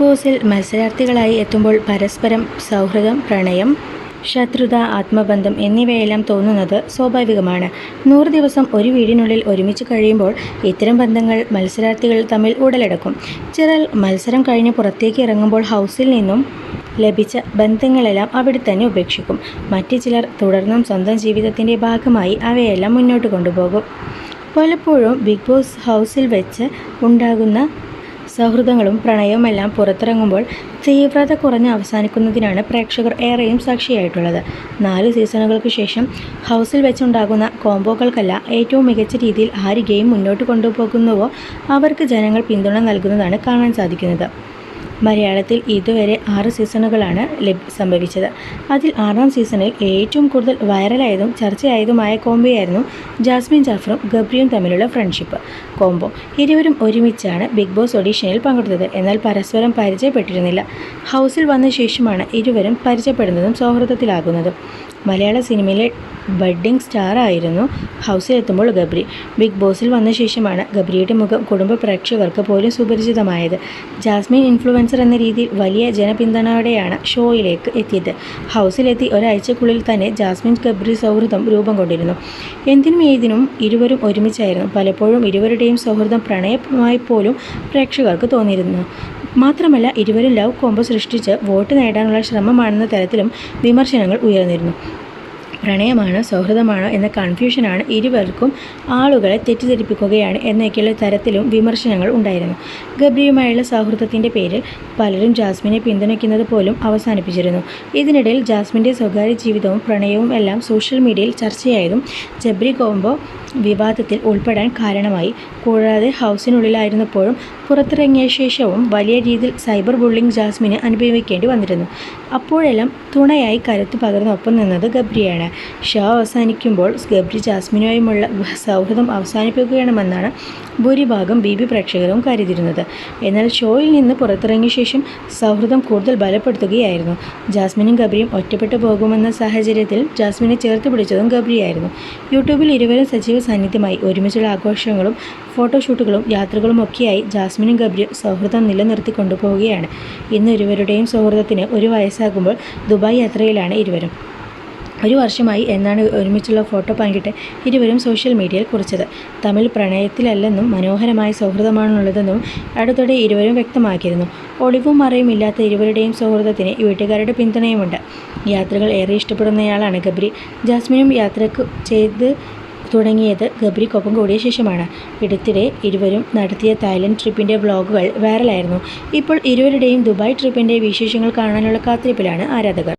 ബോസിൽ മത്സരാർത്ഥികളായി എത്തുമ്പോൾ പരസ്പരം സൗഹൃദം പ്രണയം ശത്രുത ആത്മബന്ധം എന്നിവയെല്ലാം തോന്നുന്നത് സ്വാഭാവികമാണ്. നൂറ് ദിവസം ഒരു വീടിനുള്ളിൽ ഒരുമിച്ച് കഴിയുമ്പോൾ ഇത്തരം ബന്ധങ്ങൾ മത്സരാർത്ഥികൾ തമ്മിൽ ഉടലെടുക്കും. ചിലർ മത്സരം കഴിഞ്ഞ് പുറത്തേക്ക് ഇറങ്ങുമ്പോൾ ഹൗസിൽ നിന്നും ലഭിച്ച ബന്ധങ്ങളെല്ലാം അവിടെ തന്നെ ഉപേക്ഷിക്കും. മറ്റു ചിലർ തുടർന്നും സ്വന്തം ജീവിതത്തിന്റെ ഭാഗമായി അവയെല്ലാം മുന്നോട്ട് കൊണ്ടുപോകും. പലപ്പോഴും ബിഗ് ബോസ് ഹൗസിൽ വെച്ച് ഉണ്ടാകുന്ന സൗഹൃദങ്ങളും പ്രണയവുമെല്ലാം പുറത്തിറങ്ങുമ്പോൾ തീവ്രത കുറഞ്ഞ് അവസാനിക്കുന്നതിനാണ് പ്രേക്ഷകർ ഏറെയും സാക്ഷിയായിട്ടുള്ളത്. നാല് സീസണുകൾക്ക് ശേഷം ഹൗസിൽ വെച്ചുണ്ടാകുന്ന കോംബോകൾക്കല്ല ഏറ്റവും മികച്ച രീതിയിൽ ആര് ഗെയിം മുന്നോട്ട് കൊണ്ടുപോകുന്നുവോ അവർക്ക് ജനങ്ങൾ പിന്തുണ നൽകുന്നതാണ് കാണാൻ സാധിക്കുന്നത്. മലയാളത്തിൽ ഇതുവരെ ആറ് സീസണുകളാണ് സംഭവിച്ചത്. അതിൽ ആറാം സീസണിൽ ഏറ്റവും കൂടുതൽ വൈറലായതും ചർച്ചയായതുമായ കോംബോയായിരുന്നു ജാസ്മിൻ ജാഫറും ഗബ്രിയും തമ്മിലുള്ള ഫ്രണ്ട്ഷിപ്പ്. കോംബോ ഇരുവരും ഒരുമിച്ചാണ് ബിഗ് ബോസ് ഓഡീഷനിൽ പങ്കെടുത്തത്. എന്നാൽ പരസ്പരം പരിചയപ്പെട്ടിരുന്നില്ല. ഹൗസിൽ വന്ന ശേഷമാണ് ഇരുവരും പരിചയപ്പെടുന്നതും സൗഹൃദത്തിലാകുന്നതും. മലയാള സിനിമയിലെ ബഡ്ഡിംഗ് സ്റ്റാർ ആയിരുന്നു ഹൗസിലെത്തുമ്പോൾ ഗബ്രി. ബിഗ് ബോസിൽ വന്ന ശേഷമാണ് ഗബ്രിയുടെ മുഖം കുടുംബ പ്രേക്ഷകർക്ക് പോലും സുപരിചിതമായത്. ജാസ്മിൻ ഇൻഫ്ലുവൻസർ എന്ന രീതിയിൽ വലിയ ജനപിന്തുണയോടെയാണ് ഷോയിലേക്ക് എത്തിയത്. ഹൗസിലെത്തി ഒരാഴ്ചക്കുള്ളിൽ തന്നെ ജാസ്മിൻ കബ്രി സൗഹൃദം രൂപം കൊണ്ടിരുന്നു. എന്തിനും ഏതിനും ഇരുവരും ഒരുമിച്ചായിരുന്നു. പലപ്പോഴും ഇരുവരുടെയും സൗഹൃദം പ്രണയമായി പോലും പ്രേക്ഷകർക്ക് തോന്നിയിരുന്നു. മാത്രമല്ല ഇരുവരും ലവ് കോംബോ സൃഷ്ടിച്ച് വോട്ട് നേടാനുള്ള ശ്രമമാണെന്ന തരത്തിലും വിമർശനങ്ങൾ ഉയർന്നിരുന്നു. പ്രണയമാണോ സൗഹൃദമാണോ എന്ന കൺഫ്യൂഷനാണ് ഇരുവർക്കും ആളുകളെ തെറ്റിദ്ധരിപ്പിക്കുകയാണ് എന്നൊക്കെയുള്ള തരത്തിലും വിമർശനങ്ങൾ ഉണ്ടായിരുന്നു. ഗബ്രിയുമായുള്ള സൗഹൃദത്തിന്റെ പേരിൽ പലരും ജാസ്മിനെ പിന്തുണയ്ക്കുന്നത് പോലും അവസാനിപ്പിച്ചിരുന്നു. ഇതിനിടയിൽ ജാസ്മിന്റെ സ്വകാര്യ ജീവിതവും പ്രണയവും എല്ലാം സോഷ്യൽ മീഡിയയിൽ ചർച്ചയായതും ജബ്രി കോംബോ വിവാദത്തിൽ ഉൾപ്പെടാൻ കാരണമായി. കൂടാതെ ഹൗസിനുള്ളിലായിരുന്നപ്പോഴും പുറത്തിറങ്ങിയ ശേഷവും വലിയ രീതിയിൽ സൈബർ ബുള്ളിംഗ് ജാസ്മിന് അനുഭവിക്കേണ്ടി വന്നിരുന്നു. അപ്പോഴെല്ലാം തുണയായി കരുത്ത് പകർന്നൊപ്പം നിന്നത് ഗബ്രിയാണ്. ഷോ അവസാനിക്കുമ്പോൾ ഗബ്രി ജാസ്മിനുമായുമുള്ള സൗഹൃദം അവസാനിപ്പിക്കുകയാണെന്നാണ് ഭൂരിഭാഗം ബി ബി പ്രേക്ഷകരും കരുതിയിരുന്നത്. എന്നാൽ ഷോയിൽ നിന്ന് പുറത്തിറങ്ങിയ ശേഷം സൗഹൃദം കൂടുതൽ ബലപ്പെടുത്തുകയായിരുന്നു. ജാസ്മിനും ഗബ്രിയും ഒറ്റപ്പെട്ടു പോകുമെന്ന സാഹചര്യത്തിൽ ജാസ്മിനെ ചേർത്ത് പിടിച്ചതും ഗബ്രിയായിരുന്നു. യൂട്യൂബിൽ ഇരുവരും സജീവ സാന്നിധ്യമായി ഒരുമിച്ചുള്ള ആഘോഷങ്ങളും ഫോട്ടോഷൂട്ടുകളും യാത്രകളും ഒക്കെയായി ജാസ്മിനും ഗബ്രിയും സൗഹൃദം നിലനിർത്തി കൊണ്ടുപോവുകയാണ്. ഇന്ന് ഇരുവരുടെയും സൗഹൃദത്തിന് ഒരു വയസ്സാകുമ്പോൾ ദുബായ് യാത്രയിലാണ് ഇരുവരും. ഒരു വർഷമായി എന്നാണ് ഒരുമിച്ചുള്ള ഫോട്ടോ പങ്കിട്ട് ഇരുവരും സോഷ്യൽ മീഡിയയിൽ കുറിച്ചത്. തമിഴ് പ്രണയത്തിലല്ലെന്നും മനോഹരമായ സൗഹൃദമാണുള്ളതെന്നും അടുത്തിടെ ഇരുവരും വ്യക്തമാക്കിയിരുന്നു. ഒളിവും മറയും ഇല്ലാത്ത ഇരുവരുടെയും സൗഹൃദത്തിന് വീട്ടുകാരുടെ പിന്തുണയുമുണ്ട്. യാത്രകൾ ഏറെ ഇഷ്ടപ്പെടുന്നയാളാണ് ഗബ്രി. ജാസ്മിനും യാത്രയ്ക്ക് ചെയ്ത് തുടങ്ങിയത് ഗബ്രിക്കൊപ്പം കൂടിയ ശേഷമാണ്. അടുത്തിടെ ഇരുവരും നടത്തിയ തായ്ലൻഡ് ട്രിപ്പിന്റെ വ്ളോഗുകൾ വൈറലായിരുന്നു. ഇപ്പോൾ ഇരുവരുടെയും ദുബായ് ട്രിപ്പിന്റെ വിശേഷങ്ങൾ കാണാനുള്ള കാത്തിരിപ്പിലാണ് ആരാധകർ.